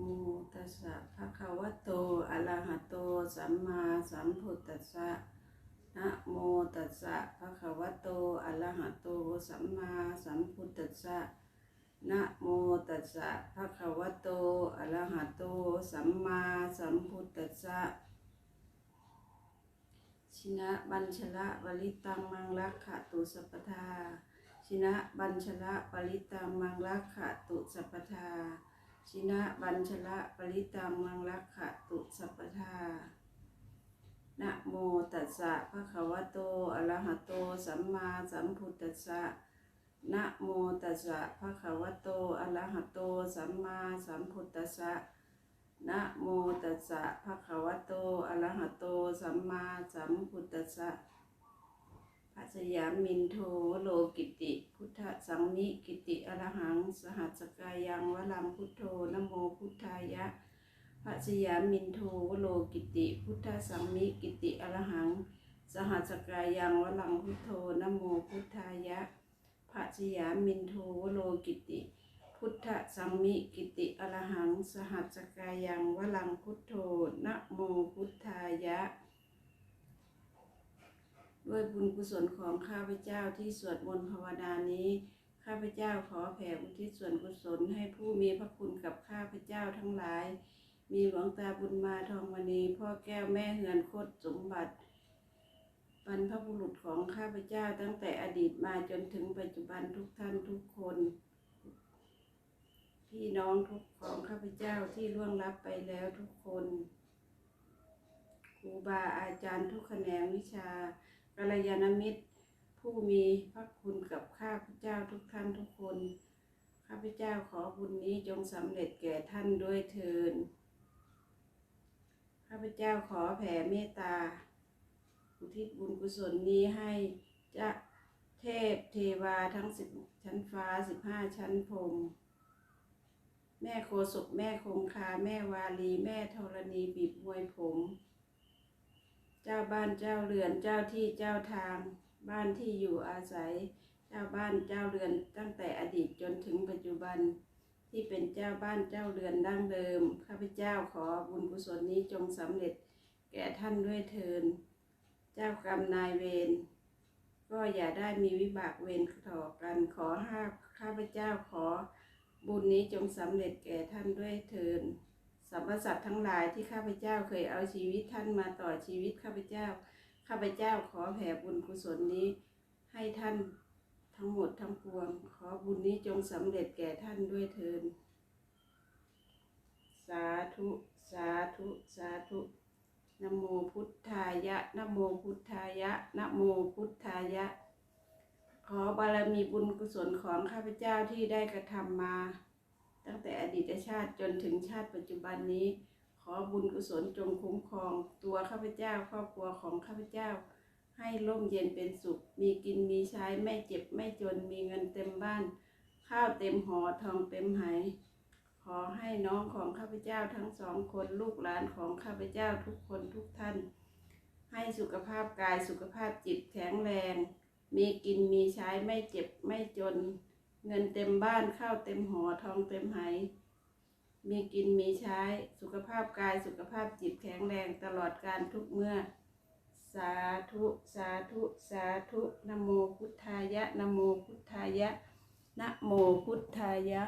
มตัสสะภะคะวะโต อะระหะโต สัมมาสัมพุทธัสสะ นะโมตัสสะภะคะวะโต อะระหะโต สัมมาสัมพุทธัสสะ นะโมตัสสะภะคะวะโต อะระหะโต สัมมาสัมพุทธัสสะ ชินะบัญชละวลิตังมังลักขะตุสัพพทาชินะบัญชละปริตังมังลักขะตุสัพพทา ชินะบัญชละปริตังมังลักขะตุสัพพทานะโมตัสสะภะคะวะโตอะระหะโต สัมมาสัมพุทธัสสะนะโมตัสสะภะคะวะโตอะระหะโต สัมมาสัมพุทธัสสะนะโมตัสสะภะคะวะโตอะระหะโต สัมมาสัมพุทธัสสะ ปัจจยามินโทโลกิติ พุทธสังมิกิติอรหัง สหัสกายังวลังพุทโธนโมพุทธายะปัจจยามินโทโลกิติ พุทธสังมิกิติอรหัง สหัสกายังวลังพุทโธนโมพุทธายะปัจจยามินโทโลกิติ พุทธสัมมิกิติอรหัง สหัสสกายังวลังพุทโธนะโมพุทธายะ ด้วยบุญกุศลของข้าพเจ้าที่สวดมนต์ภาวนานี้ ข้าพเจ้าขอแผ่อุทิศส่วนกุศลให้ผู้มีพระคุณกับข้าพเจ้าทั้งหลาย มีหลวงตาบุญมาทองมณีพ่อแก้วแม่เฮือนโคตรสมบัติบรรพบุรุษของข้าพเจ้าตั้งแต่อดีตมาจนถึงปัจจุบันทุกท่านทุกคน พี่น้องทุกของข้าพเจ้าที่ล่วงลับไปแล้วทุกคนครูบาอาจารย์ทุกแขนงวิชา กัลยาณมิตร ผู้มีพระคุณกับข้าพเจ้าทุกท่านทุกคน ข้าพเจ้าขอบุญนี้จงสำเร็จแก่ท่านด้วยเทินข้าพเจ้าขอแผ่เมตตา อุทิศบุญกุศลนี้ให้จะเทพเทวาทั้งสิบชั้นฟ้าสิบห้าชั้นพรมแม่โคศกแม่คงคา แม่วาลี แม่ธรณีบีบมวยผม จ้าบ้านเจ้าเรือนเจ้าที่เจ้าทาง บ้านที่อยู่อาศัย เจ้าบ้านเจ้าเรือนตั้งแต่อดีตจนถึงปัจจุบัน ที่เป็นเจ้าบ้านเจ้าเรือนดั้งเดิมข้าพเจ้าขอบุญกุศลนี้จงสำเร็จแก่ท่านด้วยเทินเจ้ากรรมนายเวรก็อย่าได้มีวิบากเวรต่อกันขอห้าข้าพเจ้าขอบุญนี้จงสำเร็จแก่ท่านด้วยเทิน สรรพสัตว์ทั้งหลายที่ข้าพเจ้าเคยเอาชีวิตท่านมาต่อชีวิตข้าพเจ้า ข้าพเจ้าขอแผ่บุญกุศลนี้ ให้ท่านทั้งหมดทั้งปวง ขอบุญนี้จงสำเร็จแก่ท่านด้วยเทินสาธุ สาธุ สาธุนโมพุทธายะนโมพุทธายะนโมพุทธายะ ขอบารมีบุญกุศลของข้าพเจ้าที่ได้กระทำมา แต่อดีตชาติจนถึงชาติปัจจุบันนี้ ขอบุญกุศลจงคุ้มครอง ตัวข้าพเจ้าครอบครัวของข้าพเจ้า ให้ร่มเย็นเป็นสุข มีกินมีใช้ไม่เจ็บไม่จนมีเงินเต็มบ้าน ข้าวเต็มหอทองเต็มไหขอให้น้องของข้าพเจ้าทั้งสองคนลูกหลานของข้าพเจ้าทุกคนทุกท่าน ให้สุขภาพกายสุขภาพจิตแข็งแรง มีกินมีใช้ไม่เจ็บไม่จน เงินเต็มบ้านข้าวเต็มหอทองเต็มไห มีกินมีใช้ สุขภาพกายสุขภาพจิตแข็งแรงตลอดการทุกเมื่อ สาธุสาธุสาธุนะโมพุทธายะนะโมพุทธายะนะโมพุทธายะ